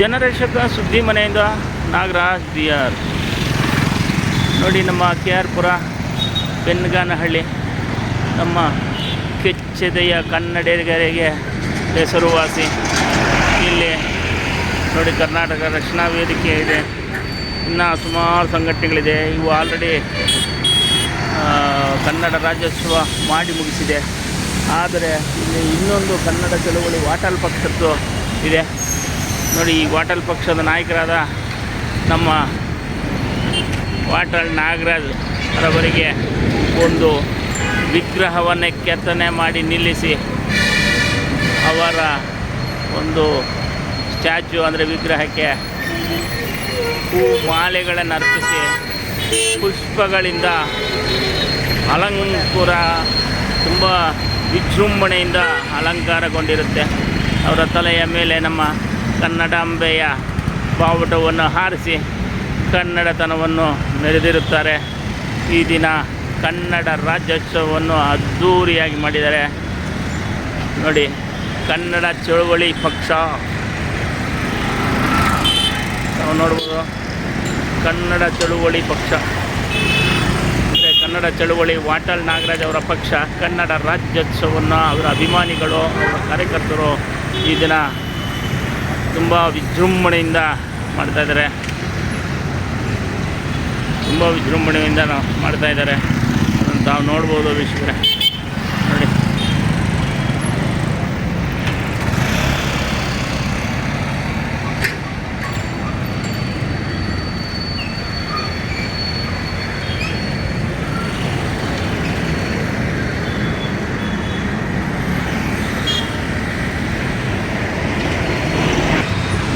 ಜನರೇಶಕ ಸುದ್ದಿ ಮನೆಯಿಂದ Nagaraj B R ನೋಡಿ ನಮ್ಮ ಕೆ ಆರ್ ಪುರ ಬೆನ್ಗಾನಹಳ್ಳಿ ನಮ್ಮ ಕೆಚ್ಚೆದೆಯ ಕನ್ನಡಿಗರಿಗೆ ಹೆಸರುವಾಸಿ ಇಲ್ಲಿ ನೋಡಿ ಕರ್ನಾಟಕ ರಕ್ಷಣಾ ವೇದಿಕೆ ಇದೆ. ಇನ್ನು ಸುಮಾರು ಸಂಘಟನೆಗಳಿದೆ. ಇವು ಆಲ್ರೆಡಿ ಕನ್ನಡ ರಾಜ್ಯೋತ್ಸವ ಮಾಡಿ ಮುಗಿಸಿದೆ. ಆದರೆ ಇಲ್ಲಿ ಇನ್ನೊಂದು ಕನ್ನಡ ಚಳುವಳಿ ವಾಟಾಲ್ ಪಕ್ಷದ್ದು ಇದೆ. ನೋಡಿ, ಈ ವಾಟಲ್ ಪಕ್ಷದ ನಾಯಕರಾದ ನಮ್ಮ ವಾಟಲ್ ನಾಗರಾಜ್ ಅವರವರಿಗೆ ಒಂದು ವಿಗ್ರಹವನ್ನು ಕೆತ್ತನೆ ಮಾಡಿ ನಿಲ್ಲಿಸಿ ಅವರ ಒಂದು ಸ್ಟ್ಯಾಚು, ಅಂದರೆ ವಿಗ್ರಹಕ್ಕೆ ಹೂ ಮಾಲೆಗಳನ್ನು ಅರ್ಪಿಸಿ ಪುಷ್ಪಗಳಿಂದ ಅಲಂಕಾರ, ತುಂಬ ವಿಜೃಂಭಣೆಯಿಂದ ಅಲಂಕಾರಗೊಂಡಿರುತ್ತೆ. ಅವರ ತಲೆಯ ಮೇಲೆ ನಮ್ಮ ಕನ್ನಡಾಂಬೆಯ ಬಾವುಟವನ್ನು ಹಾರಿಸಿ ಕನ್ನಡತನವನ್ನು ಮೆರೆದಿರುತ್ತಾರೆ. ಈ ದಿನ ಕನ್ನಡ ರಾಜ್ಯೋತ್ಸವವನ್ನು ಅದ್ಧೂರಿಯಾಗಿ ಮಾಡಿದ್ದಾರೆ. ನೋಡಿ, ಕನ್ನಡ ಚಳುವಳಿ ಪಕ್ಷ. ನಾವು ನೋಡ್ಬೋದು, ಕನ್ನಡ ಚಳುವಳಿ ಪಕ್ಷ. ಅಂದರೆ ಕನ್ನಡ ಚಳುವಳಿ ವಾಟಾಳ್ ನಾಗರಾಜ್ ಅವರ ಪಕ್ಷ, ಕನ್ನಡ ರಾಜ್ಯೋತ್ಸವವನ್ನು ಅವರ ಅಭಿಮಾನಿಗಳು, ಅವರ ಕಾರ್ಯಕರ್ತರು ಈ ದಿನ ತುಂಬ ವಿಜೃಂಭಣೆಯಿಂದ ಮಾಡ್ತಾ ಇದ್ದಾರೆ. ತುಂಬ ವಿಜೃಂಭಣೆಯಿಂದ ನಾವು ಮಾಡ್ತಾ ಇದ್ದಾರೆ. ಅದನ್ನು ತಾವು ನೋಡ್ಬೋದು ವೀಕ್ಷಕರೇ.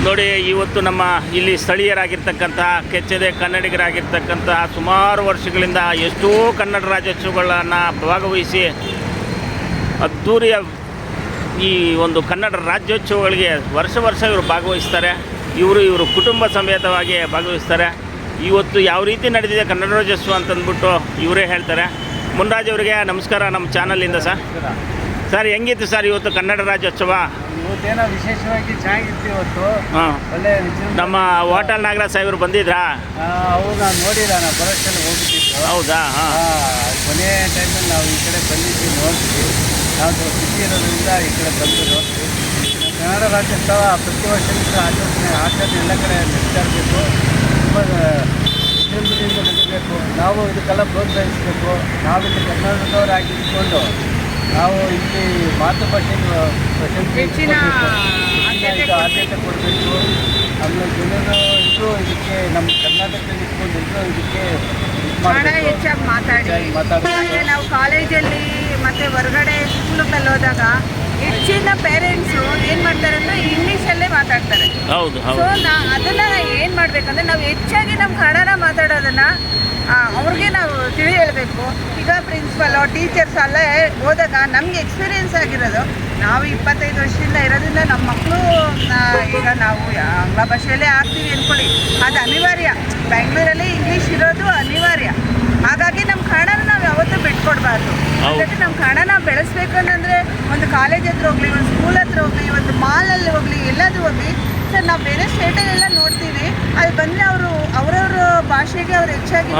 ನೋಡಿ ಇವತ್ತು ನಮ್ಮ ಇಲ್ಲಿ ಸ್ಥಳೀಯರಾಗಿರ್ತಕ್ಕಂಥ ಕೆಚ್ಚದೆ ಕನ್ನಡಿಗರಾಗಿರ್ತಕ್ಕಂಥ ಸುಮಾರು ವರ್ಷಗಳಿಂದ ಎಷ್ಟೋ ಕನ್ನಡ ರಾಜ್ಯೋತ್ಸವಗಳನ್ನು ಭಾಗವಹಿಸಿ ಅದ್ಧೂರಿಯ ಈ ಒಂದು ಕನ್ನಡ ರಾಜ್ಯೋತ್ಸವಗಳಿಗೆ ವರ್ಷ ವರ್ಷ ಇವರು ಭಾಗವಹಿಸ್ತಾರೆ. ಇವರು ಇವರು ಕುಟುಂಬ ಸಮೇತವಾಗಿ ಭಾಗವಹಿಸ್ತಾರೆ. ಇವತ್ತು ಯಾವ ರೀತಿ ನಡೆದಿದೆ ಕನ್ನಡ ರಾಜ್ಯೋತ್ಸವ ಅಂತಂದ್ಬಿಟ್ಟು ಇವರೇ ಹೇಳ್ತಾರೆ. ಮುನ್ರಾಜ್ ಅವರಿಗೆ ನಮಸ್ಕಾರ ನಮ್ಮ ಚಾನಲಿಂದ ಸರ್. ಸರ್ ಹೆಂಗಿತ್ತು ಸರ್ ಇವತ್ತು ಕನ್ನಡ ರಾಜ್ಯೋತ್ಸವ? ಇವತ್ತೇನೋ ವಿಶೇಷವಾಗಿ ಚೆನ್ನಾಗಿತ್ತು ಇವತ್ತು. ಹಾಂ. ಒಳ್ಳೆ. ನಮ್ಮ ಹೋಟೆಲ್ ನಾಗರಾಜ್ ಸಾಹೇಬ್ರು ಬಂದಿದ್ರಾ? ಆ, ಅವ್ರು ನಾನು ನೋಡಿಲ್ಲ ನಾನು ಬರೋಷ್ಟಲ್ಲಿ ಹೋಗ್ಬಿಟ್ಟಿದ್ದು ಹೌದಾ? ಹಾಂ. ಆ, ಕೊನೆ ಟೈಮಲ್ಲಿ ನಾವು ಈ ಕಡೆ ಬಂದಿದ್ವಿ ನೋಡ್ತೀವಿ. ನಾವು ಸಿಟಿ ಇರೋದ್ರಿಂದ ಈ ಕಡೆ ಬಂದು ನೋಡ್ತೀವಿ. ಕನ್ನಡ ರಾಜ್ಯೋತ್ಸವ ಪ್ರತಿ ವರ್ಷ ಆಚರಣೆ ಆಚರಣೆ ಎಲ್ಲ ಕಡೆ ನಡೀತಾ ಇರಬೇಕು ತುಂಬ ವಿಜೃಂಭಣೆಯಿಂದ ನಡೀಬೇಕು ನಾವು ಇದಕ್ಕೆಲ್ಲ ಪ್ರೋತ್ಸಾಹಿಸಬೇಕು. ನಾವಿಲ್ಲಿ ಕನ್ನಡದವರಾಗಿ ಇಟ್ಕೊಂಡು ನಾವು ಇಲ್ಲಿ ಮಾತೃಭಾಷೆಗೆ ಹೆಚ್ಚಿನ ಆದ್ಯತೆ ಕೊಡಬೇಕು. ಆಮೇಲೆ ಜನರು ಎಲ್ಲರೂ ಇದಕ್ಕೆ ನಮ್ಮ ಕರ್ನಾಟಕದಲ್ಲಿ ಇಟ್ಕೊಂಡು ಎಲ್ಲರೂ ಇದಕ್ಕೆ ಕನ್ನಡ ಹೆಚ್ಚಾಗಿ ಮಾತಾಡಿ. ಮಾತಾಡಿ ನಾವು ಕಾಲೇಜಲ್ಲಿ ಮತ್ತೆ ಹೊರಗಡೆ ಸ್ಕೂಲುಗಳಲ್ಲಿ ಹೋದಾಗ ಹೆಚ್ಚಿನ ಪೇರೆಂಟ್ಸು ಏನು ಮಾಡ್ತಾರೆ ಅಂದರೆ ಇಂಗ್ಲೀಷಲ್ಲೇ ಮಾತಾಡ್ತಾರೆ. ಹೌದು ಸೊ ಹೌದು ನಾ ಅದನ್ನ ಏನು ಮಾಡ್ಬೇಕಂದ್ರೆ ನಾವು ಹೆಚ್ಚಾಗಿ ನಮ್ಮ ಕನ್ನಡ ಮಾತಾಡೋದನ್ನ ಅವ್ರಿಗೆ ನಾವು ತಿಳಿ ಹೇಳಬೇಕು ಈಗ ಪ್ರಿನ್ಸಿಪಲ್ಲು ಟೀಚರ್ಸ್ ಅಲ್ಲೇ ಹೋದಾಗ ನಮ್ಗೆ ಎಕ್ಸ್ಪೀರಿಯೆನ್ಸ್ ಆಗಿರೋದು. ನಾವು ಇಪ್ಪತ್ತೈದು ವರ್ಷದಿಂದ ಇರೋದ್ರಿಂದ ನಮ್ಮ ಮಕ್ಕಳು ಈಗ ನಾವು ಆಂಗ್ಲ ಭಾಷೆಯಲ್ಲೇ ಆಗ್ತೀವಿ ಅಂದ್ಕೊಳ್ಳಿ ಅದು ಅನಿವಾರ್ಯ. ಬೆಂಗಳೂರಲ್ಲಿ ಇಂಗ್ಲೀಷ್ ಇರೋದು ಅನಿವಾರ್ಯ. ಹಾಗಾಗಿ ನಮ್ಮ ಕನ್ನಡನ ನಾವು ಯಾವತ್ತೂ ಬಿಟ್ಕೊಡ್ಬಾರ್ದು. ಹಾಗಾಗಿ ನಮ್ಮ ಕನ್ನಡ ನಾವು ಬೆಳೆಸ್ಬೇಕು ಒಂದು ಕಾಲೇಜ್ ಹತ್ರ ಹೋಗ್ಲಿ ಒಂದು ಸ್ಕೂಲ್ ಹತ್ರ ಹೋಗ್ಲಿ ಒಂದು ಮಾಲಲ್ಲಿ ಹೋಗ್ಲಿ ಎಲ್ಲಾದ್ರೂ ಹೋಗ್ಲಿ ಸರ್ ನಾವು ಬೇರೆ ಸ್ಟೇಟಲ್ಲೆಲ್ಲ ನೋಡ್ತೀವಿ. ಅಲ್ಲಿ ಬಂದರೆ ಅವರು ಅವರವ್ರ ಭಾಷೆಗೆ ಅವ್ರು ಹೆಚ್ಚಾಗಿ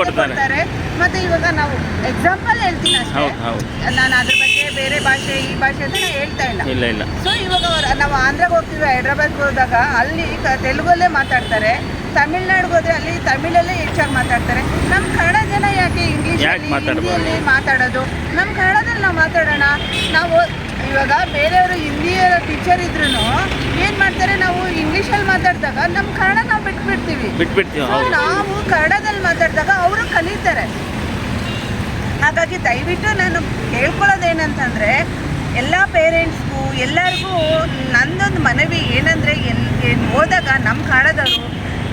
ಕೊಡ್ತಾರೆ. ಮತ್ತೆ ಇವಾಗ ನಾವು ಎಕ್ಸಾಂಪಲ್ ಹೇಳ್ತೀನಿ ಅಷ್ಟೇ. ನಾನು ಅದ್ರ ಬಗ್ಗೆ ಬೇರೆ ಭಾಷೆ ಈ ಭಾಷೆ ಅಂತ ನಾನು ಹೇಳ್ತಾ ಇಲ್ಲ. ಇಲ್ಲ ಇಲ್ಲ. ಸೊ ಇವಾಗ ಅವ್ರು ನಾವು ಆಂಧ್ರಗೆ ಹೋಗ್ತೀವಿ ಹೈದ್ರಾಬಾದ್ಗೆ ಹೋದಾಗ ಅಲ್ಲಿ ತೆಲುಗಲ್ಲೇ ಮಾತಾಡ್ತಾರೆ. ತಮಿಳ್ನಾಡಿಗೆ ಹೋದ್ರೆ ಅಲ್ಲಿ ತಮಿಳಲ್ಲೇ ಹೆಚ್ಚಾಗಿ ಮಾತಾಡ್ತಾರೆ? ನಮ್ಮ ಕನ್ನಡ ಜನ ಯಾಕೆ ಇಂಗ್ಲೀಷಲ್ಲಿ? ಹಿಂದಿಯಲ್ಲಿ ಮಾತಾಡೋದು? ನಮ್ಮ ಕನ್ನಡದಲ್ಲಿ ನಾವು ಮಾತಾಡೋಣ? ನಾವು ಇವಾಗ ಬೇರೆಯವರು ಹಿಂದಿಯ ಟೀಚರ್ ಇದ್ರು ಏನು ಮಾಡ್ತಾರೆ? ನಾವು ಇಂಗ್ಲೀಷಲ್ಲಿ ಮಾತಾಡಿದಾಗ ನಮ್ಮ ಕನ್ನಡ ನಾವು ಬಿಟ್ಬಿಡ್ತೀವಿ. ನಾವು ಕನ್ನಡದಲ್ಲಿ ಮಾತಾಡಿದಾಗ ಅವರು ಕಲಿತಾರೆ. ಹಾಗಾಗಿ ದಯವಿಟ್ಟು ನಾನು ಕೇಳ್ಕೊಳ್ಳೋದೇನಂತಂದರೆ ಎಲ್ಲ ಪೇರೆಂಟ್ಸ್ಗೂ ಎಲ್ಲರಿಗೂ ನಂದೊಂದು ಮನವಿ ಏನಂದರೆ ಏನು ಏನು ಹೋದಾಗ ನಮ್ಮ ಕನ್ನಡದವರು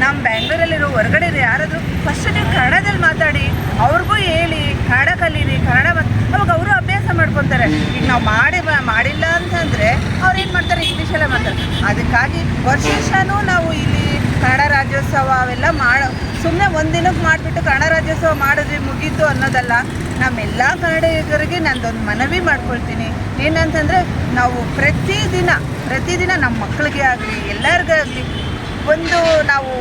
ನಮ್ಮ ಬೆಂಗಳೂರಲ್ಲಿರೋ ಹೊರಗಡೆ ಯಾರಾದರೂ ಫಸ್ಟ್ ನೀವು ಕನ್ನಡದಲ್ಲಿ ಮಾತಾಡಿ, ಅವ್ರಿಗೂ ಹೇಳಿ, ಕನ್ನಡ ಕಲೀರಿ, ಕನ್ನಡ ಅವಾಗ ಅವರು ಅಭ್ಯಾಸ ಮಾಡ್ಕೊತಾರೆ. ಈಗ ನಾವು ಮಾಡಿ, ಮಾಡಿಲ್ಲ ಅಂತಂದರೆ ಅವ್ರು ಏನು ಮಾಡ್ತಾರೆ? ಇಂಗ್ಲೀಷಲ್ಲೇ ಮಾತಾಡ್ತಾರೆ. ಅದಕ್ಕಾಗಿ ವರ್ಷನೂ ನಾವು ಇಲ್ಲಿ ಕನ್ನಡ ರಾಜ್ಯೋತ್ಸವ ಅವೆಲ್ಲ ಮಾಡೋ ಸುಮ್ಮನೆ ಒಂದಿನಕ್ಕೆ ಮಾಡಿಬಿಟ್ಟು ಕನ್ನಡ ರಾಜ್ಯೋತ್ಸವ ಮಾಡಿದ್ವಿ ಮುಗೀತು ಅನ್ನೋದಲ್ಲ. ನಮ್ಮೆಲ್ಲ ಕನ್ನಡಿಗರಿಗೆ ನಂದೊಂದು ಮನವಿ ಮಾಡ್ಕೊಳ್ತೀನಿ. ಏನಂತಂದರೆ ನಾವು ಪ್ರತಿದಿನ ಪ್ರತಿದಿನ ನಮ್ಮ ಮಕ್ಕಳಿಗೆ ಆಗಲಿ ಎಲ್ಲರಿಗೂ ಆಗಲಿ ಒಂದು ನಾವು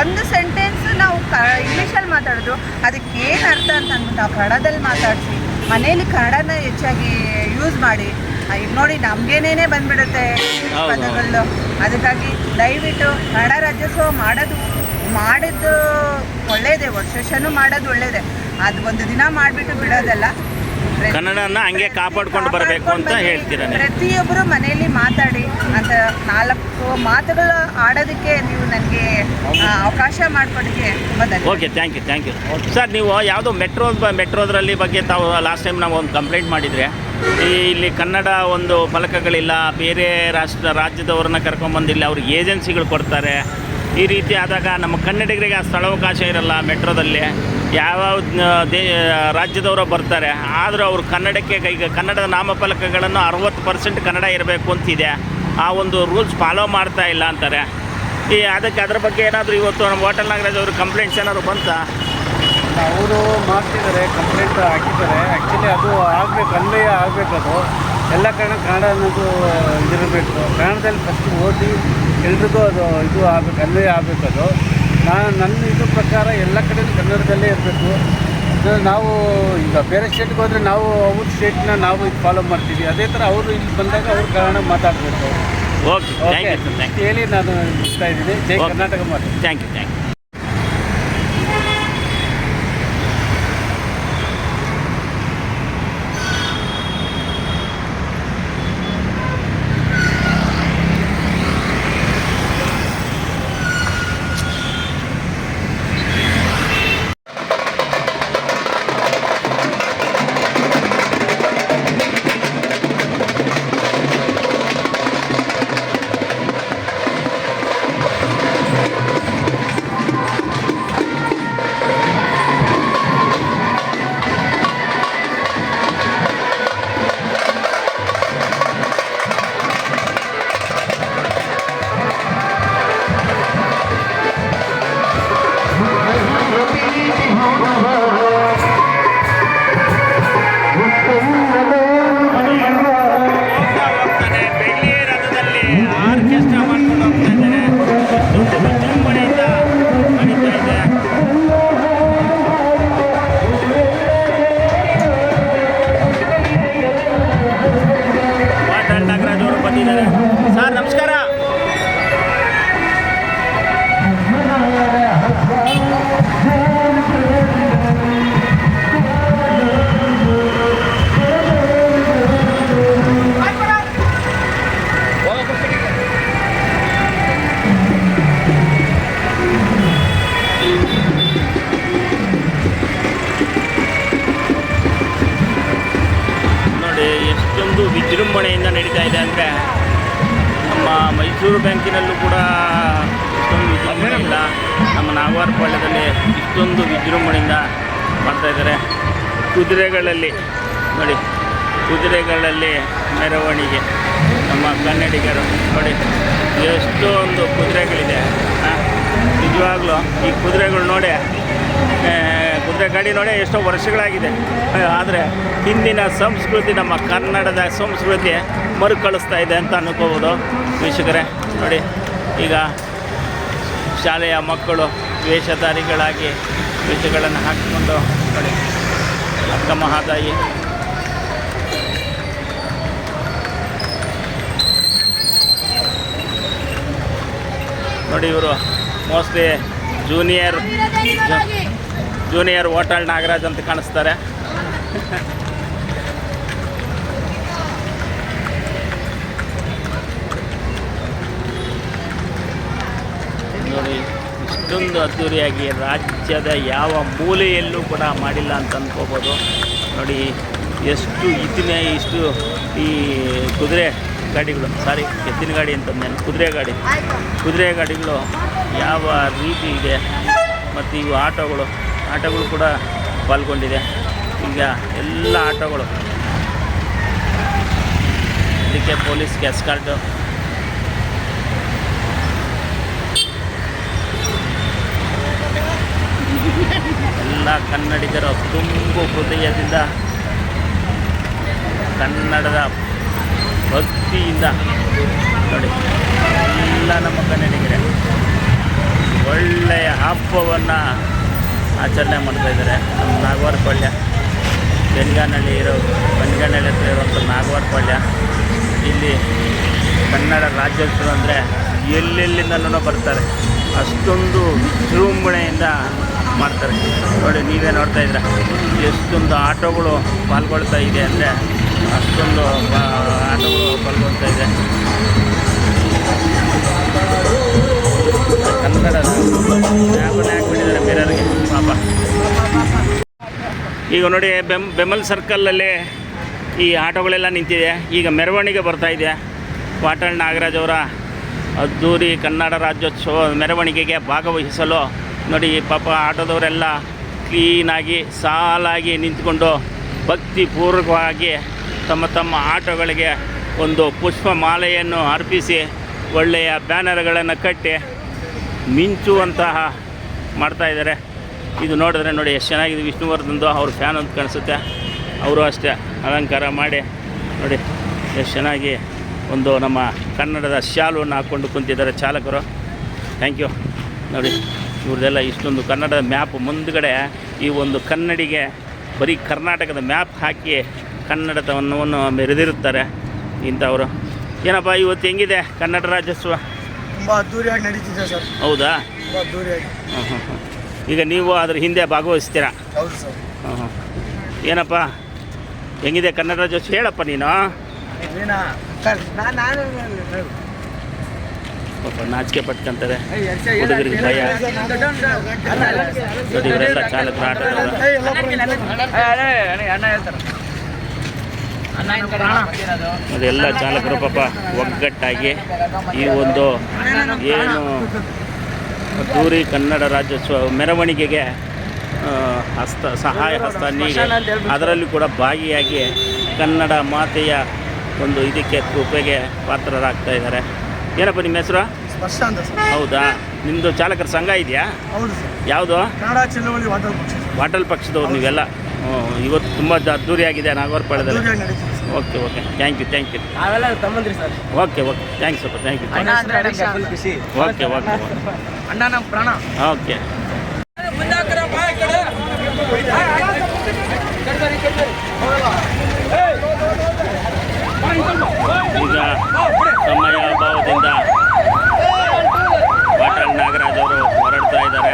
ಒಂದು ಸೆಂಟೆನ್ಸ್ ನಾವು ಕ ಇಂಗ್ಲೀಷಲ್ಲಿ ಮಾತಾಡಿದ್ರು ಅದಕ್ಕೆ ಏನು ಅರ್ಥ ಅಂತ ಅಂದ್ಬಿಟ್ಟು ನಾವು ಕನ್ನಡದಲ್ಲಿ ಮಾತಾಡಿಸಿ ಮನೇಲಿ ಕನ್ನಡನ ಹೆಚ್ಚಾಗಿ ಯೂಸ್ ಮಾಡಿ ಈಗ ನೋಡಿ ನಮಗೇನೇನೇ ಬಂದ್ಬಿಡುತ್ತೆ. ಪದಗಳು. ಅದಕ್ಕಾಗಿ ದಯವಿಟ್ಟು ಕನ್ನಡ ರಾಜ್ಯೋತ್ಸವ ಮಾಡೋದು ಮಾಡಿದ್ದು ಒಳ್ಳೆಯದೇ ವರ್ಷ ವರ್ಷನೂ ಮಾಡೋದು ಒಳ್ಳೆಯದೇ ಅದು ಒಂದು ದಿನ ಮಾಡಿಬಿಟ್ಟು ಬಿಡೋದಲ್ಲ. ಕನ್ನಡನ ಹಂಗೆ ಕಾಪಾಡ್ಕೊಂಡು ಬರಬೇಕು ಅಂತ ಹೇಳ್ತೀರಾ ಪ್ರತಿಯೊಬ್ಬರು ಮನೆಯಲ್ಲಿ ಮಾತಾಡಿ ಅಂತ ನಾಲ್ಕು ಮಾತುಗಳು ಆಡೋದಕ್ಕೆ ನೀವು ನನಗೆ ಅವಕಾಶ ಧನ್ಯವಾದ. Okay thank you thank you sir ನೀವು ಯಾವುದೋ ಮೆಟ್ರೋ ಮೆಟ್ರೋದ್ರಲ್ಲಿ ಬಗ್ಗೆ ತಾವು ಲಾಸ್ಟ್ ಟೈಮ್ ನಾವು ಒಂದು ಕಂಪ್ಲೇಂಟ್ ಮಾಡಿದರೆ ಈ ಇಲ್ಲಿ ಕನ್ನಡ ಒಂದು ಫಲಕಗಳಿಲ್ಲ ಬೇರೆ ರಾಷ್ಟ್ರ ರಾಜ್ಯದವ್ರನ್ನ ಕರ್ಕೊಂಬಂದಿಲ್ಲ ಅವ್ರಿಗೆ ಏಜೆನ್ಸಿಗಳು ಕೊಡ್ತಾರೆ ಈ ರೀತಿ ಆದಾಗ ನಮ್ಮ ಕನ್ನಡಿಗರಿಗೆ ಆ ಸ್ಥಳಾವಕಾಶ ಇರಲ್ಲ ಮೆಟ್ರೋದಲ್ಲಿ. ಯಾವ ದೇ ರಾಜ್ಯದವರು ಬರ್ತಾರೆ. ಆದರೂ ಅವರು ಕನ್ನಡಕ್ಕೆ ಈಗ ಕನ್ನಡದ ನಾಮಫಲಕಗಳನ್ನು ಅರವತ್ತು ಪರ್ಸೆಂಟ್ ಕನ್ನಡ ಇರಬೇಕು ಅಂತಿದೆ. ಆ ಒಂದು ರೂಲ್ಸ್ ಫಾಲೋ ಮಾಡ್ತಾ ಇಲ್ಲ ಅಂತಾರೆ. ಈ, ಅದಕ್ಕೆ ಅದ್ರ ಬಗ್ಗೆ ಏನಾದರೂ ಇವತ್ತು ನಮ್ಮ ಹೋಟೆಲ್ ನಾಗರಾಜ್ ಅವರು ಕಂಪ್ಲೇಂಟ್ಸ್ ಏನಾದ್ರು ಬಂತಾ? ಅವರು ಮಾಡ್ತಿದ್ದಾರೆ ಕಂಪ್ಲೇಂಟ್ ಹಾಕಿದ್ದಾರೆ. ಆ್ಯಕ್ಚುಲಿ ಅದು ಆಗಬೇಕು, ಅನ್ವಯ ಆಗಬೇಕು ಅದು. ಎಲ್ಲ ಕಾರಣ ಕನ್ನಡ ಅನ್ನೋದು ಇದಿರಬೇಕು. ಕನ್ನಡದಲ್ಲಿ ಫಸ್ಟ್ ಓದಿ ಎಲ್ರಿಗೂ ಅದು ಇದು ಆಗಬೇಕು, ಅನ್ವಯ ಆಗಬೇಕು ಅದು. ನಾನು ನನ್ನ ಇದು ಪ್ರಕಾರ ಎಲ್ಲ ಕಡೆ ಕನ್ನಡದಲ್ಲೇ ಇರಬೇಕು. ನಾವು ಈಗ ಬೇರೆ ಸ್ಟೇಟ್ಗೆ ಹೋದರೆ ನಾವು ಅವ್ರ ಸ್ಟೇಟ್ನ ನಾವು ಇದು ಫಾಲೋ ಮಾಡ್ತೀವಿ. ಅದೇ ಥರ ಅವರು ಇಲ್ಲಿ ಬಂದಾಗ ಅವ್ರ ಕಾರಣ ಮಾತಾಡಬೇಕು. ಓಕೆ ಹೇಳಿ ನಾನು ಇಷ್ಟ ಇದ್ದೀನಿ. ಜೈ ಕರ್ನಾಟಕ ಮಾತು. Thank you thank you Mysuru ಬ್ಯಾಂಕಿನಲ್ಲೂ ಕೂಡ ನಮ್ಮ ನಾಗವಾರಪಾಳ್ಯದಲ್ಲಿ ಇಷ್ಟೊಂದು ವಿಜೃಂಭಣೆಯಿಂದ ಮಾಡ್ತಾ ಇದ್ದಾರೆ. ಕುದುರೆಗಳಲ್ಲಿ, ನೋಡಿ, ಕುದುರೆಗಳಲ್ಲಿ ಮೆರವಣಿಗೆ. ನಮ್ಮ ಕನ್ನಡಿಗರು, ನೋಡಿ, ಎಷ್ಟೊಂದು ಕುದುರೆಗಳಿದೆ. ನಿಜವಾಗ್ಲೂ ಈ ಕುದುರೆಗಳು ನೋಡಿ ಆ, ಕುದುರೆ ಗಾಡಿ ನೋಡಿ ಎಷ್ಟೋ ವರ್ಷಗಳಾಗಿದೆ. ಆದರೆ ಹಿಂದಿನ ಸಂಸ್ಕೃತಿ ನಮ್ಮ ಕನ್ನಡದ ಸಂಸ್ಕೃತಿ ಮರುಕಳಿಸ್ತಾ ಇದೆ ಅಂತ ಅನ್ಕೋಬೋದು. ವೀಕ್ಷಕರೇ ನೋಡಿ ಈಗ ಶಾಲೆಯ ಮಕ್ಕಳು ವೇಷಧಾರಿಗಳಾಗಿ ವೇಷಗಳನ್ನು ಹಾಕಿಕೊಂಡು ನೋಡಿ ಅಕ್ಕ ಮಹಾದಾಯಿ. ನೋಡಿ ಇವರು mostly junior junior hotel Nagaraj ಅಂತ ಕಾಣಿಸ್ತಾರೆ. ನೋಡಿ, ಇಷ್ಟೊಂದು ಅದ್ದೂರಿಯಾಗಿ ರಾಜ್ಯದ ಯಾವ ಮೂಲೆಯಲ್ಲೂ ಕೂಡ ಮಾಡಿಲ್ಲ ಅಂತ ಅಂದ್ಕೋಬೋದು ನೋಡಿ, ಎಷ್ಟು ಇತ್ತಿನ ಇಷ್ಟು ಈ ಕುದುರೆ ಗಾಡಿಗಳು. ಸಾರಿ ಎತ್ತಿನ ಗಾಡಿ ಅಂತ ಅಂತಂದೇನು ಕುದುರೆ ಗಾಡಿ. ಕುದುರೆ ಗಾಡಿಗಳು ಯಾವ ರೀತಿ ಇದೆ, ಮತ್ತು ಇವು ಆಟೋಗಳು ಆಟೋಗಳು ಕೂಡ ಪಾಲ್ಗೊಂಡಿದೆ. ಈಗ ಎಲ್ಲ ಆಟಗಳು. ಇದಕ್ಕೆ ಪೊಲೀಸ್ಗೆ ಎಸ್ಕಾರ್ಟು. ಎಲ್ಲ ಕನ್ನಡಿಗರು ತುಂಬು ಹೃದಯದಿಂದ ಕನ್ನಡದ ಭಕ್ತಿಯಿಂದ ನೋಡಿ, ಎಲ್ಲ ನಮ್ಮ ಕನ್ನಡಿಗರೇ. ಒಳ್ಳೆಯ ಹಬ್ಬವನ್ನು ಆಚರಣೆ ಮಾಡ್ತಾ ಇದ್ದಾರೆ. ನಮ್ಮ ನಾಗವಾರ ಪಳ್ಯ, ಬೆನ್ಗಾನಹಳ್ಳಿ ಇರೋ ಬೆನ್ಗಾನಹಳ್ಳಿ ಹತ್ರ ಇರುವಂಥ ನಾಗವಾರ ಪಳ್ಯ. ಇಲ್ಲಿ ಕನ್ನಡ ರಾಜ್ಯೋತ್ಸವ ಅಂದರೆ ಎಲ್ಲೆಲ್ಲಿಂದಲೂ ಬರ್ತಾರೆ. ಅಷ್ಟೊಂದು ವಿಜೃಂಭಣೆಯಿಂದ ಮಾಡ್ತಾರೆ. ನೋಡಿ, ನೀವೇ ನೋಡ್ತಾ ಇದ್ದೀರ. ಎಷ್ಟೊಂದು ಆಟೋಗಳು ಪಾಲ್ಗೊಳ್ತಾ ಇದೆ ಅಂದರೆ ಅಷ್ಟೊಂದು ಆಟೋಗಳು ಪಾಲ್ಗೊಳ್ತಾ ಇದೆ. ಕನ್ನಡ ಹಾಕ್ಬಿಟ್ಟಿದ್ದಾರೆ ಪಾಪ. ಈಗ ನೋಡಿ, ಬೆಮ್, ಬೆಮಲ್ ಸರ್ಕಲಲ್ಲಿ ಈ ಆಟೋಗಳೆಲ್ಲ ನಿಂತಿದೆ. ಈಗ ಮೆರವಣಿಗೆ ಬರ್ತಾ ಇದೆ. ವಾಟಾಳ್ ನಾಗರಾಜ್ ಅವರ ಅದ್ದೂರಿ ಕನ್ನಡ ರಾಜ್ಯೋತ್ಸವ ಮೆರವಣಿಗೆಗೆ ಭಾಗವಹಿಸಲು ನೋಡಿ, ಪಾಪ ಆಟೋದವರೆಲ್ಲ ಕ್ಲೀನಾಗಿ ಸಾಲಾಗಿ ನಿಂತ್ಕೊಂಡು ಭಕ್ತಿಪೂರ್ವಕವಾಗಿ ತಮ್ಮ ತಮ್ಮ ಆಟೋಗಳಿಗೆ ಒಂದು ಪುಷ್ಪ ಮಾಲೆಯನ್ನು ಅರ್ಪಿಸಿ ಒಳ್ಳೆಯ ಬ್ಯಾನರ್ಗಳನ್ನು ಕಟ್ಟಿ ಮಿಂಚುವಂತಹ ಮಾಡ್ತಾ ಇದ್ದಾರೆ. ಇದು ನೋಡಿದ್ರೆ ನೋಡಿ ಎಷ್ಟು ಚೆನ್ನಾಗಿದೆ ವಿಷ್ಣುವರ್ಧನ್ದು ಅವ್ರ ಫ್ಯಾನ್ ಅಂತ ಕಾಣಿಸುತ್ತೆ. ಅವರು ಅಷ್ಟೇ ಅಲಂಕಾರ ಮಾಡಿ ನೋಡಿ ಎಷ್ಟು ಚೆನ್ನಾಗಿ ಒಂದು ನಮ್ಮ ಕನ್ನಡದ ಶಾಲುವನ್ನು ಹಾಕ್ಕೊಂಡು ಕುಂತಿದ್ದಾರೆ ಚಾಲಕರು. ಥ್ಯಾಂಕ್ ಯು ನೋಡಿ ಇವ್ರದ್ದೆಲ್ಲ ಇಷ್ಟೊಂದು ಕನ್ನಡದ ಮ್ಯಾಪ್ ಮುಂದುಗಡೆ ಈ ಒಂದು ಕನ್ನಡಿಗೆ ಬರೀ ಕರ್ನಾಟಕದ ಮ್ಯಾಪ್ ಹಾಕಿ ಕನ್ನಡತವನ್ನು ಮೆರೆದಿರುತ್ತಾರೆ ಇಂಥವರು. ಏನಪ್ಪ ಇವತ್ತು ಹೆಂಗಿದೆ ಕನ್ನಡ ರಾಜ್ಯೋತ್ಸವ? ತುಂಬ ಅದ್ದೂರಿಯಾಗಿ ನಡೀತಿದೆ ಸರ್. ಹೌದಾ? ತುಂಬ ಅದ್ದೂರಿಯಾಗಿ. ಈಗ ನೀವು ಅದ್ರ ಹಿಂದೆ ಭಾಗವಹಿಸ್ತೀರಾ? ಹೌದು ಸರ್. ಏನಪ್ಪ? ಹೆಂಗಿದೆ ಕನ್ನಡ ರಾಜ್ಯೋತ್ಸವ? ಹೇಳಪ್ಪ ನೀನು. ಏನ ಸರ್ ನಾನು ಪಾಪ ನಾಚಿಕೆ ಪಟ್ಕೊಂತಾರೆ ಹುಡುಗರಿಗೆ ಭಯ. ಚಾಲಕರು ಆಟೋದವರು ಅಣ್ಣ ಹೇಳ್ತಾರೆ. ಅದೆಲ್ಲ ಚಾಲಕರು ಪಾಪ ಒಗ್ಗಟ್ಟಾಗಿ ಈ ಒಂದು ಏನು ದೂರಿ ಕನ್ನಡ ರಾಜ್ಯೋತ್ಸವ ಮೆರವಣಿಗೆಗೆ ಹಸ್ತ ಸಹಾಯ ಹಸ್ತ ನೀಡಿ ಅದರಲ್ಲಿ ಕೂಡ ಭಾಗಿಯಾಗಿ ಕನ್ನಡ ಮಾತೆಯ ಒಂದು ಇದಕ್ಕೆ ಕೃಪೆಗೆ ಪಾತ್ರರಾಗ್ತಾ ಇದ್ದಾರೆ. ಏನಪ್ಪ ನಿಮ್ಮ ಹೆಸರು? ಹೌದಾ? ನಿಮ್ಮದು ಚಾಲಕರ ಸಂಘ ಇದೆಯಾ? ಯಾವುದು? ವಾಟಲ್ ಪಕ್ಷದವ್ರು ನೀವೆಲ್ಲ? ಇವತ್ತು ತುಂಬ ಅದ್ದೂರಿಯಾಗಿದೆ ನಾಗವರ್ಪಾಳ್ಯದಲ್ಲಿ okay okay thank you thank you ನಾವೆಲ್ಲ ತಮ್ಮಂದ್ರಿ ಸರ್ ಓಕೆ ಓಕೆ ಥ್ಯಾಂಕ್ಸ್ ಅಪ್ಪ ಥ್ಯಾಂಕ್ ಯು ಓಕೆ ಓಕೆ ಅಣ್ಣ ನಮ್ಮ ಪ್ರಾಣ ಓಕೆ ಈಗ ಸಮಯ ಅಭಾವದಿಂದ ವಾಟಾಳ್ ನಾಗರಾಜ್ ಅವರು ಹೊರಡ್ತಾ ಇದ್ದಾರೆ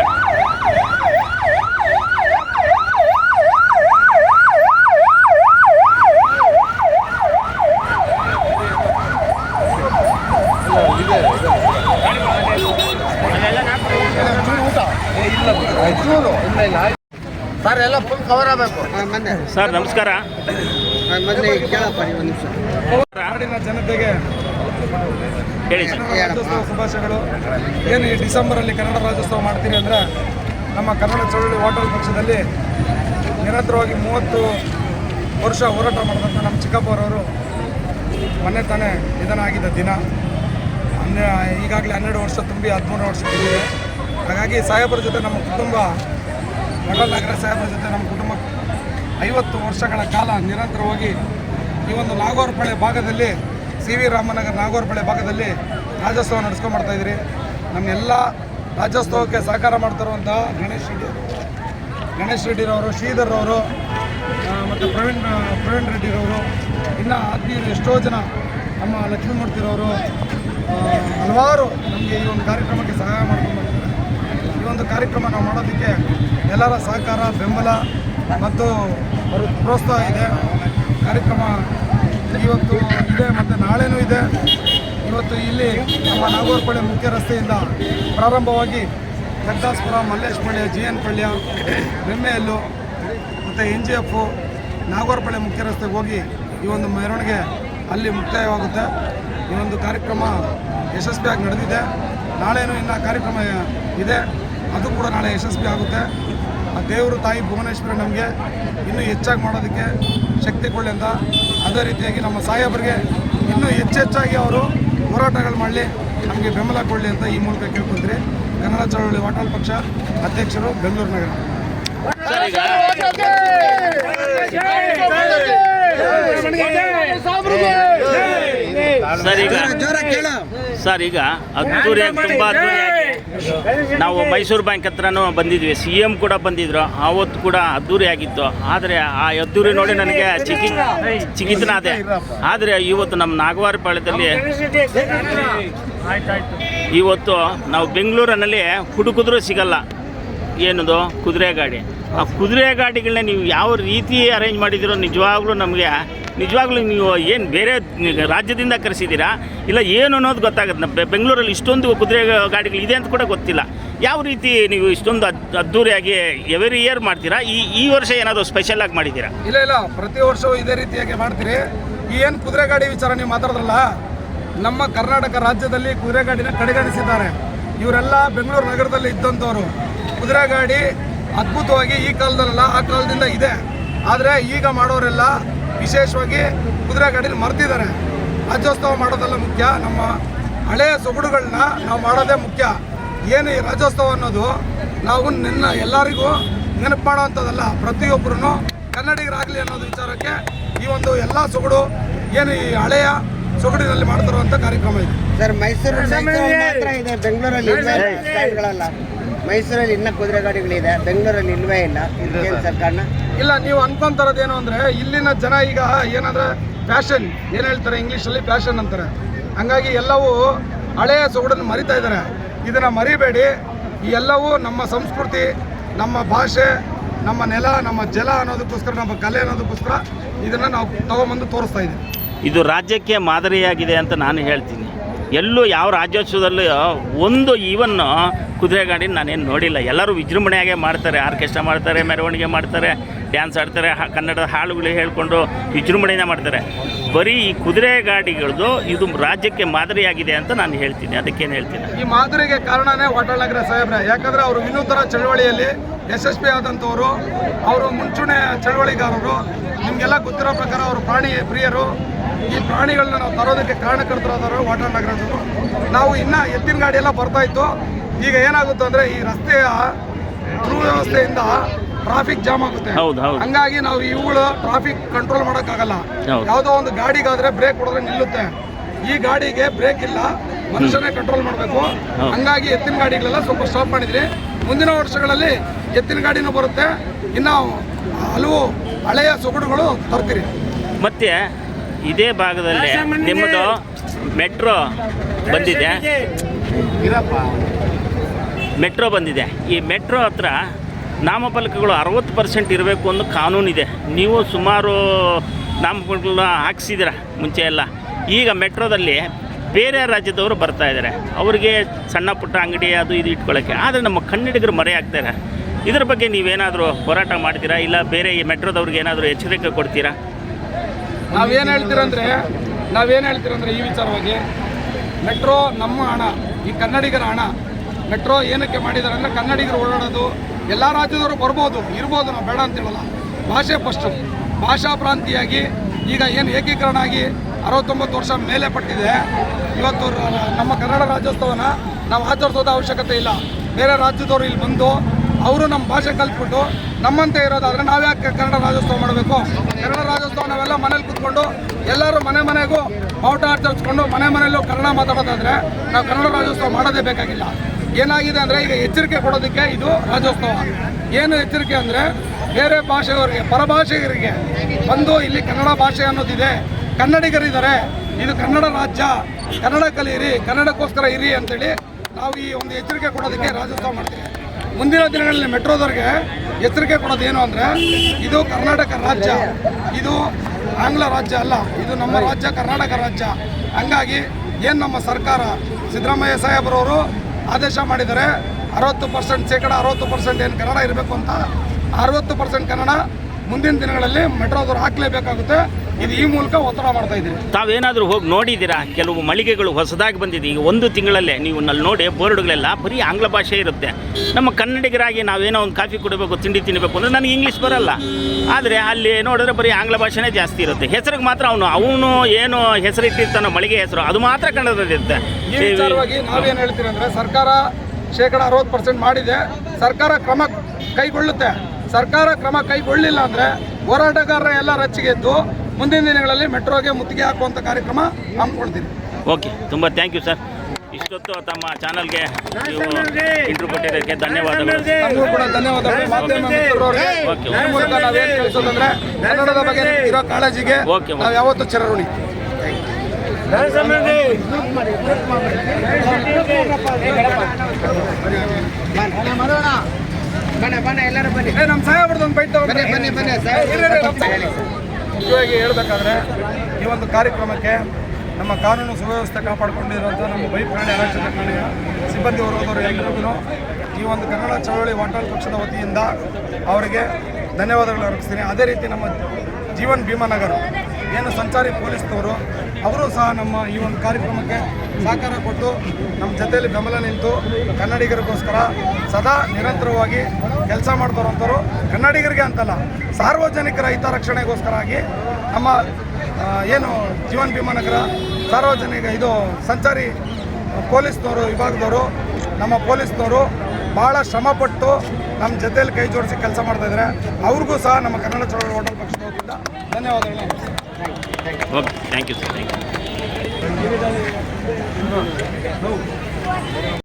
ಸರ್ ಎಲ್ಲ ಫುಲ್ ಕವರ್ ಆಗಬೇಕು ಮೊನ್ನೆ ಸರ್ ನಮಸ್ಕಾರ. ಮೊದಲೇ ನಾಡಿನ ಜನತೆಗೆ ರಾಜ್ಯೋತ್ಸವ ಶುಭಾಶಯಗಳು. ಏನು ಈ ಡಿಸೆಂಬರಲ್ಲಿ ಕನ್ನಡ ರಾಜ್ಯೋತ್ಸವ ಮಾಡ್ತೀವಿ ಅಂದರೆ ನಮ್ಮ ಕನ್ನಡ ಚಳವಳಿ ಹೋಟೆಲ್ ಪಕ್ಷದಲ್ಲಿ ನಿರಂತರವಾಗಿ ಮೂವತ್ತು ವರ್ಷ ಹೋರಾಟ ಮಾಡಿದಂಥ ನಮ್ಮ ಚಿಕ್ಕಪ್ಪರವರು ಮೊನ್ನೆ ತಾನೇ ನಿಧನ ಆಗಿದ್ದ ದಿನ. ಹನ್ನೆ ಈಗಾಗಲೇ ಹನ್ನೆರಡು ವರ್ಷ ತುಂಬಿ ಹದಿಮೂರು ವರ್ಷ ತುಂಬಿದೆ ಹಾಗಾಗಿ ಸಾಹೇಬರ ಜೊತೆ ನಮ್ಮ ಕುಟುಂಬ ಮಂಡಲ್ ನಗರ ಸಾಹೇಬರ ಜೊತೆ ನಮ್ಮ ಕುಟುಂಬ ಐವತ್ತು ವರ್ಷಗಳ ಕಾಲ ನಿರಂತರವಾಗಿ ಈ ಒಂದು ನಾಗೋರ್ಪಳೆ ಭಾಗದಲ್ಲಿ ಸಿ ವಿ ರಾಮನಗರ ನಾಗೋರ್ಪಳೆ ಭಾಗದಲ್ಲಿ ರಾಜ್ಯೋತ್ಸವ ನಡೆಸ್ಕೊಂಡು ಇದ್ದೀರಿ. ನಮ್ಮೆಲ್ಲ ರಾಜ್ಯೋತ್ಸವಕ್ಕೆ ಸಹಕಾರ ಮಾಡ್ತಿರುವಂತಹ ಗಣೇಶ್ ರೆಡ್ಡಿ ಗಣೇಶ್ ರೆಡ್ಡಿರವರು ಶ್ರೀಧರ್ರವರು ಮತ್ತು ಪ್ರವೀಣ್ ಪ್ರವೀಣ್ ರೆಡ್ಡಿರವರು ಇನ್ನು ಆತ್ಮೀಯರು ಎಷ್ಟೋ ಜನ ನಮ್ಮ ಲಕ್ಷ್ಮೀಮೂರ್ತಿರವರು ಹಲವಾರು ನಮಗೆ ಈ ಒಂದು ಕಾರ್ಯಕ್ರಮಕ್ಕೆ ಸಹಾಯ ಮಾಡ್ಕೊಂಡು ಈ ಒಂದು ಕಾರ್ಯಕ್ರಮ ನಾವು ಮಾಡೋದಕ್ಕೆ ಎಲ್ಲರ ಸಹಕಾರ, ಬೆಂಬಲ ಮತ್ತು ಪ್ರೋತ್ಸಾಹ ಇದೆ. ಕಾರ್ಯಕ್ರಮ ಇವತ್ತು ಇದೆ ಮತ್ತು ನಾಳೆನೂ ಇದೆ. ಇವತ್ತು ಇಲ್ಲಿ ನಮ್ಮ ನಾಗೋರ್ಪಳ್ಳಿ ಮುಖ್ಯ ರಸ್ತೆಯಿಂದ ಪ್ರಾರಂಭವಾಗಿ ಜಗದಾಸ್ಪುರ ಮಲ್ಲೇಶ್ಪಳ್ಳಿ ಜಿ ಎನ್ ಪಳ್ಳ್ಯ ಬೆಮ್ಮೆಯಲ್ಲು ಮತ್ತು ಎನ್ ಜಿ ಎಫು ನಾಗೋರ್ಪಳ್ಳಿ ಮುಖ್ಯ ರಸ್ತೆಗೆ ಹೋಗಿ ಈ ಒಂದು ಮೆರವಣಿಗೆ ಅಲ್ಲಿ ಮುಕ್ತಾಯವಾಗುತ್ತೆ. ಈ ಒಂದು ಕಾರ್ಯಕ್ರಮ ಯಶಸ್ವಿಯಾಗಿ ನಡೆದಿದೆ. ನಾಳೆನೂ ಇನ್ನು ಕಾರ್ಯಕ್ರಮ ಇದೆ. ಅದು ಕೂಡ ನಾಳೆ ಯಶಸ್ವಿ ಆಗುತ್ತೆ. ಆ ದೇವರು ತಾಯಿ ಭುವನೇಶ್ವರಿ ನಮಗೆ ಇನ್ನೂ ಹೆಚ್ಚಾಗಿ ಮಾಡೋದಕ್ಕೆ ಶಕ್ತಿ ಕೊಡಲಿ ಅಂತ ಅದೇ ರೀತಿಯಾಗಿ ನಮ್ಮ ಸಾಹೇಬರಿಗೆ ಇನ್ನೂ ಹೆಚ್ಚೆಚ್ಚಾಗಿ ಅವರು ಹೋರಾಟಗಳು ಮಾಡಲಿ ನಮಗೆ ಬೆಂಬಲ ಕೊಡಲಿ ಅಂತ ಈ ಮೂಲಕ ಕೇಳ್ಕೊಂತೀರಿ ಕನ್ನಡ ಚಳವಳಿ ವಾಟಾಲ್ ಪಕ್ಷ ಅಧ್ಯಕ್ಷರು ಬೆಂಗಳೂರು ನಗರ ಸರ್ ಈಗ ಸರ್ ಈಗ ಸರ್ ಈಗ ಅದ್ದೂರಿಯಾಗಿ ತುಂಬ ಅದ್ದೂರಿಯಾಗಿ ನಾವು ಮೈಸೂರು ಬ್ಯಾಂಕ್ ಹತ್ರನೂ ಬಂದಿದ್ವಿ. ಸಿ ಎಂ ಕೂಡ ಬಂದಿದ್ರು. ಆವತ್ತು ಕೂಡ ಅದ್ದೂರಿಯಾಗಿತ್ತು ಆದರೆ ಆ ಅದ್ದೂರಿ ನೋಡಿ ನನಗೆ ಚಿಕಿ ಚಿಕಿತ್ನಾದೆ. ಆದರೆ ಇವತ್ತು ನಮ್ಮ ನಾಗವಾರಪಾಳ್ಯದಲ್ಲಿ ಇವತ್ತು ನಾವು ಬೆಂಗಳೂರಿನಲ್ಲಿ ಹುಡುಕಿದ್ರೂ ಸಿಗಲ್ಲ. ಏನದು? ಕುದುರೆ ಗಾಡಿ. ಆ ಕುದುರೆ ಗಾಡಿಗಳನ್ನ ನೀವು ಯಾವ ರೀತಿ ಅರೇಂಜ್ ಮಾಡಿದಿರೋ ನಿಜವಾಗ್ಲೂ ನಮಗೆ ನಿಜವಾಗ್ಲೂ ನೀವು ಏನು ಬೇರೆ ರಾಜ್ಯದಿಂದ ಕರೆಸಿದ್ದೀರಾ? ಇಲ್ಲ ಏನು ಅನ್ನೋದು ಗೊತ್ತಾಗುತ್ತೆ. ನಮ್ಮ ಬೆಂಗಳೂರಲ್ಲಿ ಇಷ್ಟೊಂದು ಕುದುರೆ ಗಾಡಿಗಳು ಇದೆ ಅಂತ ಕೂಡ ಗೊತ್ತಿಲ್ಲ. ಯಾವ ರೀತಿ ನೀವು ಇಷ್ಟೊಂದು ಅದ್ ಅದ್ದೂರಿಯಾಗಿ ಎವ್ರಿ ಇಯರ್ ಮಾಡ್ತೀರಾ? ಈ ಈ ವರ್ಷ ಏನಾದರೂ ಸ್ಪೆಷಲ್ ಆಗಿ ಮಾಡಿದ್ದೀರಾ? ಇಲ್ಲ ಇಲ್ಲ. ಪ್ರತಿ ವರ್ಷವೂ ಇದೇ ರೀತಿಯಾಗಿ ಮಾಡ್ತೀರಿ. ಏನು ಕುದುರೆ ಗಾಡಿ ವಿಚಾರ ನೀವು ಮಾತಾಡಿದ್ರಲ್ಲ, ನಮ್ಮ ಕರ್ನಾಟಕ ರಾಜ್ಯದಲ್ಲಿ ಕುದುರೆ ಗಾಡಿನ ಕಡೆಗಣಿಸಿದ್ದಾರೆ. ಇವರೆಲ್ಲ ಬೆಂಗಳೂರು ನಗರದಲ್ಲಿ ಇದ್ದಂಥವ್ರು. ಕುದುರೆ ಗಾಡಿ ಅದ್ಭುತವಾಗಿ ಈ ಕಾಲದಲ್ಲ ಆ ಕಾಲದಿಂದ ಇದೆ. ಆದರೆ ಈಗ ಮಾಡೋರೆಲ್ಲ ವಿಶೇಷವಾಗಿ ಕುದುರೆ ಮರೆತಿದ್ದಾರೆ ಮರ್ತಿದ್ದಾರೆ ರಾಜ್ಯೋತ್ಸವ ಮಾಡೋದೆಲ್ಲ ಮುಖ್ಯ. ನಮ್ಮ ಹಳೆಯ ಸೊಗಡುಗಳನ್ನ ನಾವು ಮಾಡೋದೇ ಮುಖ್ಯ. ಏನು ಈ ರಾಜ್ಯೋತ್ಸವ ಅನ್ನೋದು ನಾವು ನಿನ್ನ ಎಲ್ಲರಿಗೂ ನೆನಪು ಮಾಡೋವಂಥದ್ದಲ್ಲ. ಪ್ರತಿಯೊಬ್ಬರೂ ಕನ್ನಡಿಗರಾಗಲಿ ಅನ್ನೋದು ವಿಚಾರಕ್ಕೆ ಈ ಒಂದು ಎಲ್ಲ ಸೊಗಡು ಏನು ಈ ಹಳೆಯ ಸೊಗಡಿನಲ್ಲಿ ಮಾಡ್ತಿರುವಂಥ ಕಾರ್ಯಕ್ರಮ ಇದೆ. ಸರ್ ಮೈಸೂರು ಮೈಸೂರಲ್ಲಿ ಮಾತ್ರ ಇದೆ ಬೆಂಗಳೂರಲ್ಲಿ ಮೈಸೂರಲ್ಲಿ ಇನ್ನೂ ಕುದುರೆ ಗಾಡಿಗಳಿದೆ. ಬೆಂಗಳೂರಲ್ಲಿ ಇಲ್ವೇ ಇಲ್ಲ. ಸರ್ಕಾರ ಸರ್ ಕಾರಣ? ಇಲ್ಲ, ನೀವು ಅನ್ಕೊಂತಾರದೇನು ಅಂದರೆ, ಇಲ್ಲಿನ ಜನ ಈಗ ಏನಂದ್ರೆ ಫ್ಯಾಷನ್, ಏನು ಹೇಳ್ತಾರೆ ಇಂಗ್ಲೀಷಲ್ಲಿ? ಫ್ಯಾಷನ್ ಅಂತಾರೆ. ಹಂಗಾಗಿ ಎಲ್ಲವೂ ಹಳೆಯ ಸೊಗಡನ್ನು ಮರಿತಾ ಇದ್ದಾರೆ. ಇದನ್ನು ಮರಿಬೇಡಿ. ಈ ಎಲ್ಲವೂ ನಮ್ಮ ಸಂಸ್ಕೃತಿ, ನಮ್ಮ ಭಾಷೆ, ನಮ್ಮ ನೆಲ, ನಮ್ಮ ಜಲ ಅನ್ನೋದಕ್ಕೋಸ್ಕರ, ನಮ್ಮ ಕಲೆ ಅನ್ನೋದಕ್ಕೋಸ್ಕರ ಇದನ್ನು ನಾವು ತಗೊಂಬಂದು ತೋರಿಸ್ತಾ ಇದ್ದೀವಿ. ಇದು ರಾಜ್ಯಕ್ಕೆ ಮಾದರಿಯಾಗಿದೆ ಅಂತ ನಾನು ಹೇಳ್ತೀನಿ. ಎಲ್ಲೂ ಯಾವ ರಾಜ್ಯೋತ್ಸವದಲ್ಲೂ ಒಂದು ಈವನ್ನು ಕುದುರೆ ಗಾಡಿನ ನಾನೇನು ನೋಡಿಲ್ಲ. ಎಲ್ಲರೂ ವಿಜೃಂಭಣೆಯಾಗೆ ಮಾಡ್ತಾರೆ, ಆರ್ಕೆಸ್ಟ್ರಾ ಮಾಡ್ತಾರೆ, ಮೆರವಣಿಗೆ ಮಾಡ್ತಾರೆ. ಡ್ಯಾನ್ಸ್ ಆಡ್ತಾರೆ ಕನ್ನಡದ ಹಾಡುಗಳು ಹೇಳಿಕೊಂಡು ವಿಜೃಂಭಣೆಯನ್ನು ಮಾಡ್ತಾರೆ. ಬರೀ ಈ ಕುದುರೆ ಗಾಡಿಗಳದ್ದು ಇದು ರಾಜ್ಯಕ್ಕೆ ಮಾದರಿಯಾಗಿದೆ ಅಂತ ನಾನು ಹೇಳ್ತೀನಿ, ಅದಕ್ಕೇನು ಹೇಳ್ತೀನಿ. ಈ ಮಾದರಿಗೆ ಕಾರಣನೇ ವಾಟಾಳ್ ನಗರ ಸಾಹೇಬ್ರೆ. ಯಾಕಂದ್ರೆ ಅವರು ವಿನೂತನ ಚಳವಳಿಯಲ್ಲಿ ಯಶಸ್ವಿ ಆದಂಥವರು, ಅವರು ಮುಂಚೂಣಿ ಚಳವಳಿಗಾರರು, ನಿಮಗೆಲ್ಲ ಗೊತ್ತಿರೋ ಪ್ರಕಾರ ಅವರು ಪ್ರಾಣಿ ಪ್ರಿಯರು. ಈ ಪ್ರಾಣಿಗಳನ್ನ ನಾವು ತರೋದಕ್ಕೆ ಕಾರಣಕರ್ತರಾದವರು ವಾಟಾಳ್ ನಗರದವರು ನಾವು ಇನ್ನ ಎತ್ತಿನ ಗಾಡಿ ಬರ್ತಾಯಿತ್ತು ಈಗ ಏನಾಗುತ್ತೆ ಅಂದ್ರೆ ಈ ರಸ್ತೆಯ ವ್ಯವಸ್ಥೆಯಿಂದ ಟ್ರಾಫಿಕ್ ಜಾಮ್ ಆಗುತ್ತೆ. ಹಂಗಾಗಿ ನಾವು ಇವುಗಳು ಟ್ರಾಫಿಕ್ ಕಂಟ್ರೋಲ್ ಮಾಡೋಕ್ಕಾಗಲ್ಲ. ಯಾವುದೋ ಒಂದು ಗಾಡಿಗಾದ್ರೆ ಬ್ರೇಕ್ ಹೊಡೆದ್ರೆ ನಿಲ್ಲುತ್ತೆ. ಈ ಗಾಡಿಗೆ ಬ್ರೇಕ್ ಇಲ್ಲ ಮನುಷ್ಯನೇ ಕಂಟ್ರೋಲ್ ಮಾಡಬೇಕು. ಹಂಗಾಗಿ ಎತ್ತಿನ ಗಾಡಿಗಳೆಲ್ಲ ಸ್ವಲ್ಪ ಸ್ಟಾಪ್ ಮಾಡಿದ್ರಿ. ಮುಂದಿನ ವರ್ಷಗಳಲ್ಲಿ ಎತ್ತಿನ ಗಾಡಿನೂ ಬರುತ್ತೆ. ಇನ್ನು ಹಲವು ಹಳೆಯ ಸೊಗಡುಗಳು ತರ್ತೀರಿ. ಮತ್ತೆ ಇದೇ ಭಾಗದಲ್ಲಿ ನಿಮ್ಮದು ಮೆಟ್ರೋ ಬಂದಿದೆ. ಮೆಟ್ರೋ ಬಂದಿದೆ. ಈ ಮೆಟ್ರೋ ಹತ್ರ ನಾಮಫಲಕಗಳು ಅರವತ್ತು ಪರ್ಸೆಂಟ್ ಇರಬೇಕು ಅನ್ನೋ ಕಾನೂನಿದೆ. ನೀವು ಸುಮಾರು ನಾಮಫಲಕಗಳನ್ನ ಹಾಕ್ಸಿದ್ದೀರ ಮುಂಚೆ ಎಲ್ಲ. ಈಗ ಮೆಟ್ರೋದಲ್ಲಿ ಬೇರೆ ರಾಜ್ಯದವರು ಬರ್ತಾ ಇದ್ದಾರೆ. ಅವರಿಗೆ ಸಣ್ಣ ಪುಟ್ಟ ಅಂಗಡಿ ಅದು ಇದು ಇಟ್ಕೊಳ್ಳೋಕ್ಕೆ. ಆದರೆ ನಮ್ಮ ಕನ್ನಡಿಗರು ಮರೆಯಾಗ್ತಾರೆ ಇದ್ರ ಬಗ್ಗೆ ನೀವೇನಾದರೂ ಹೋರಾಟ ಮಾಡ್ತೀರಾ? ಇಲ್ಲ ಬೇರೆ ಈ ಮೆಟ್ರೋದವ್ರಿಗೆ ಏನಾದರೂ ಎಚ್ಚರಿಕೆ ಕೊಡ್ತೀರಾ? ನಾವೇನು ಹೇಳ್ತೀರಂದ್ರೆ ನಾವೇನು ಹೇಳ್ತೀರಂದ್ರೆ ಈ ವಿಚಾರವಾಗಿ ಮೆಟ್ರೋ ನಮ್ಮ ಹಣ, ಈ ಕನ್ನಡಿಗರ ಹಣ. ಮೆಟ್ರೋ ಏನಕ್ಕೆ ಮಾಡಿದ್ದಾರೆ ಅಂದರೆ ಕನ್ನಡಿಗರು ಓಡಾಡೋದು ಎಲ್ಲ ರಾಜ್ಯದವರು ಬರ್ಬೋದು, ಇರ್ಬೋದು, ನಾವು ಬೇಡ ಅಂತ ಹೇಳಲ್ಲ ಭಾಷೆ ಫಸ್ಟು ಭಾಷಾ ಪ್ರಾಂತಿಯಾಗಿ ಈಗ ಏನು ಏಕೀಕರಣ ಆಗಿ ಅರವತ್ತೊಂಬತ್ತು ವರ್ಷ ಮೇಲೆ ಪಟ್ಟಿದೆ. ಇವತ್ತು ನಮ್ಮ ಕನ್ನಡ ರಾಜ್ಯೋತ್ಸವನ ನಾವು ಆಚರಿಸೋದು ಅವಶ್ಯಕತೆ ಇಲ್ಲ. ಬೇರೆ ರಾಜ್ಯದವರು ಇಲ್ಲಿ ಬಂದು ಅವರು ನಮ್ಮ ಭಾಷೆ ಕಲ್ತ್ಬಿಟ್ಟು ನಮ್ಮಂತೆ ಇರೋದಾದರೆ ನಾವ್ಯಾಕೆ ಕನ್ನಡ ರಾಜ್ಯೋತ್ಸವ ಮಾಡಬೇಕು? ಕನ್ನಡ ರಾಜ್ಯೋತ್ಸವ ನಾವೆಲ್ಲ ಮನೇಲಿ ಕೂತ್ಕೊಂಡು ಎಲ್ಲರೂ ಮನೆ ಮನೆಗೂ ಬಾವುಟ ಆಚರಿಸ್ಕೊಂಡು ಮನೆ ಮನೆಯಲ್ಲೂ ಕನ್ನಡ ಮಾತಾಡೋದಾದರೆ ನಾವು ಕನ್ನಡ ರಾಜ್ಯೋತ್ಸವ ಮಾಡೋದೇ ಬೇಕಾಗಿಲ್ಲ. ಏನಾಗಿದೆ ಅಂದರೆ ಈಗ ಎಚ್ಚರಿಕೆ ಕೊಡೋದಕ್ಕೆ ಇದು ರಾಜ್ಯೋತ್ಸವ. ಏನು ಎಚ್ಚರಿಕೆ ಅಂದರೆ ಬೇರೆ ಭಾಷೆಯವರಿಗೆ ಪರಭಾಷೆಗರಿಗೆ ಬಂದು ಇಲ್ಲಿ ಕನ್ನಡ ಭಾಷೆ ಅನ್ನೋದಿದೆ. ಕನ್ನಡಿಗರಿದ್ದಾರೆ, ಇದು ಕನ್ನಡ ರಾಜ್ಯ, ಕನ್ನಡ ಕಲಿಯಿರಿ ಕನ್ನಡಕ್ಕೋಸ್ಕರ ಇರಿ ಅಂತೇಳಿ ನಾವು ಈ ಒಂದು ಎಚ್ಚರಿಕೆ ಕೊಡೋದಕ್ಕೆ ರಾಜ್ಯೋತ್ಸವ ಮಾಡ್ತೀವಿ. ಮುಂದಿನ ದಿನಗಳಲ್ಲಿ ಮೆಟ್ರೋದವ್ರಿಗೆ ಎಚ್ಚರಿಕೆ ಏನು ಅಂದರೆ ಇದು ಕರ್ನಾಟಕ ರಾಜ್ಯ. ಇದು ಆಂಗ್ಲ ರಾಜ್ಯ ಅಲ್ಲ, ಇದು ನಮ್ಮ ರಾಜ್ಯ ಕರ್ನಾಟಕ ರಾಜ್ಯ. ಹಂಗಾಗಿ ಏನು ನಮ್ಮ ಸರ್ಕಾರ, ಸಿದ್ದರಾಮಯ್ಯ ಸಾಹೇಬರವರು ಆದೇಶ ಮಾಡಿದ್ದಾರೆ ಅರವತ್ತು ಪರ್ಸೆಂಟ್ ಶೇಕಡ ಅರವತ್ತು ಪರ್ಸೆಂಟ್ ಏನು ಕನ್ನಡ ಇರಬೇಕು ಅಂತ ಅರವತ್ತು ಪರ್ಸೆಂಟ್ ಕನ್ನಡ ಮುಂದಿನ ದಿನಗಳಲ್ಲಿ ಮೆಟ್ರೋದವ್ರು ಹಾಕಲೇಬೇಕಾಗುತ್ತೆ. ಇದು ಈ ಮೂಲಕ ಒತ್ತಡ ಮಾಡ್ತಾ ಇದ್ದೀವಿ. ತಾವೇನಾದರೂ ಹೋಗಿ ನೋಡಿದ್ದೀರಾ? ಕೆಲವು ಮಳಿಗೆಗಳು ಹೊಸದಾಗಿ ಬಂದಿದೆ. ಈಗ ಒಂದು ತಿಂಗಳಲ್ಲೇ ನೀವು ನಲ್ಲಿ ನೋಡಿ ಬೋರ್ಡ್ಗಳೆಲ್ಲ ಬರೀ ಆಂಗ್ಲ ಭಾಷೆ ಇರುತ್ತೆ. ನಮ್ಮ ಕನ್ನಡಿಗರಾಗಿ ನಾವೇನೋ ಒಂದು ಕಾಫಿ ಕುಡಿಬೇಕು, ತಿಂಡಿ ತಿನ್ನಬೇಕು ಅಂದರೆ ನನಗೆ ಇಂಗ್ಲೀಷ್ ಬರಲ್ಲ. ಆದರೆ ಅಲ್ಲಿ ನೋಡಿದ್ರೆ ಬರೀ ಆಂಗ್ಲ ಭಾಷೆನೇ ಜಾಸ್ತಿ ಇರುತ್ತೆ. ಹೆಸರಿಗೆ ಮಾತ್ರ ಅವನು ಅವನು ಏನು ಹೆಸರಿಟ್ಟಿರ್ತಾನೋ ಮಳಿಗೆ ಹೆಸರು, ಅದು ಮಾತ್ರ ಕನ್ನಡದಲ್ಲಿರುತ್ತೆ. ಈ ವಿಚಾರವಾಗಿ ನಾವೇನು ಹೇಳ್ತೀವಿ ಅಂದರೆ ಸರ್ಕಾರ ಶೇಕಡ ಅರವತ್ತು ಪರ್ಸೆಂಟ್ ಮಾಡಿದೆ. ಸರ್ಕಾರ ಕ್ರಮ ಕೈಗೊಳ್ಳುತ್ತೆ. ಸರ್ಕಾರ ಕ್ರಮ ಕೈಗೊಳ್ಳಿಲ್ಲ ಅಂದರೆ ಹೋರಾಟಗಾರರ ಎಲ್ಲ ರಚ್ಚಿಗೆದ್ದು ಮುಂದಿನ ದಿನಗಳಲ್ಲಿ ಮೆಟ್ರೋಗೆ ಮುತ್ತಿಗೆ ಹಾಕುವಂಥ ಕಾರ್ಯಕ್ರಮ ಹಮ್ಮಿಕೊಳ್ತೀವಿ. ಓಕೆ ತುಂಬ ಥ್ಯಾಂಕ್ ಯು ಸರ್ ಇಷ್ಟೊತ್ತು ತಮ್ಮ ಚಾನಲ್ಗೆ ನೀವು ಕೊಟ್ಟಿದ್ದಕ್ಕೆ ಧನ್ಯವಾದಗಳು. ನಮಗೂ ಕೂಡ ಧನ್ಯವಾದಗಳು. ಮಾಧ್ಯಮ ಮಿತ್ರರವ್ರಿಗೆ. ಮೂಲಕ ನಾವೇನು ಕನ್ನಡದ ಬಗ್ಗೆ ಇರೋ ಕಾಳಜಿಗೆ. ನಾವು ಯಾವತ್ತೂ ಚಿರಋಣಿ. ನಮ್ಮ ಒಂದು ಬೈಟ್. ಬನ್ನಿ ಬನ್ನಿ ಸಾಹೇಬ್ರು. ಮುಖ್ಯವಾಗಿ ಹೇಳ್ಬೇಕಾದ್ರೆ ಈ ಒಂದು ಕಾರ್ಯಕ್ರಮಕ್ಕೆ ನಮ್ಮ ಕಾನೂನು ಸುವ್ಯವಸ್ಥೆ ಕಾಪಾಡಿಕೊಂಡಿರುವಂಥ ನಮ್ಮ ಬೈಪ್ರಾಣಿ ಆರಕ್ಷಕ ಠಾಣೆಯ ಸಿಬ್ಬಂದಿ ವರ್ಗದವರು ಎಲ್ಲರಿಗೂ ಈ ಒಂದು ಕನ್ನಡ ಚಳವಳಿ ವಾಟಾಳ್ ಪಕ್ಷದ ವತಿಯಿಂದ ಅವರಿಗೆ ಧನ್ಯವಾದಗಳು ಅರ್ಪಿಸ್ತೀನಿ ಅದೇ ರೀತಿ ನಮ್ಮ ಜೀವನ್ ಭೀಮಾನಗರ್, ಏನು ಸಂಚಾರಿ ಪೊಲೀಸ್ನವರು ಅವರು ಸಹ ನಮ್ಮ ಈ ಒಂದು ಕಾರ್ಯಕ್ರಮಕ್ಕೆ ಸಹಕಾರ ಕೊಟ್ಟು ನಮ್ಮ ಜೊತೆಯಲ್ಲಿ ಬೆಂಬಲ ನಿಂತು ಕನ್ನಡಿಗರಿಗೋಸ್ಕರ ಸದಾ ನಿರಂತರವಾಗಿ ಕೆಲಸ ಮಾಡ್ತಾರಂಥವ್ರು ಕನ್ನಡಿಗರಿಗೆ ಅಂತಲ್ಲ, ಸಾರ್ವಜನಿಕರ ಹಿತರಕ್ಷಣೆಗೋಸ್ಕರ ಆಗಿ ನಮ್ಮ ಏನು ಜೀವನ್ ಭೀಮಾನಗರ ಸಾರ್ವಜನಿಕ ಇದು ಸಂಚಾರಿ ಪೊಲೀಸ್ನವರು ವಿಭಾಗದವರು, ನಮ್ಮ ಪೊಲೀಸ್ನವರು ಭಾಳ ಶ್ರಮಪಟ್ಟು ನಮ್ಮ ಜೊತೆಯಲ್ಲಿ ಕೈ ಜೋಡಿಸಿ ಕೆಲಸ ಮಾಡ್ತಾ ಇದ್ದಾರೆ. ಅವ್ರಿಗೂ ಸಹ ನಮ್ಮ ಕನ್ನಡ ಚಳವಳಿ ಹೋಟೆಲ್ ವತಿಯಿಂದ ಧನ್ಯವಾದಗಳು. Okay thank you sir thank you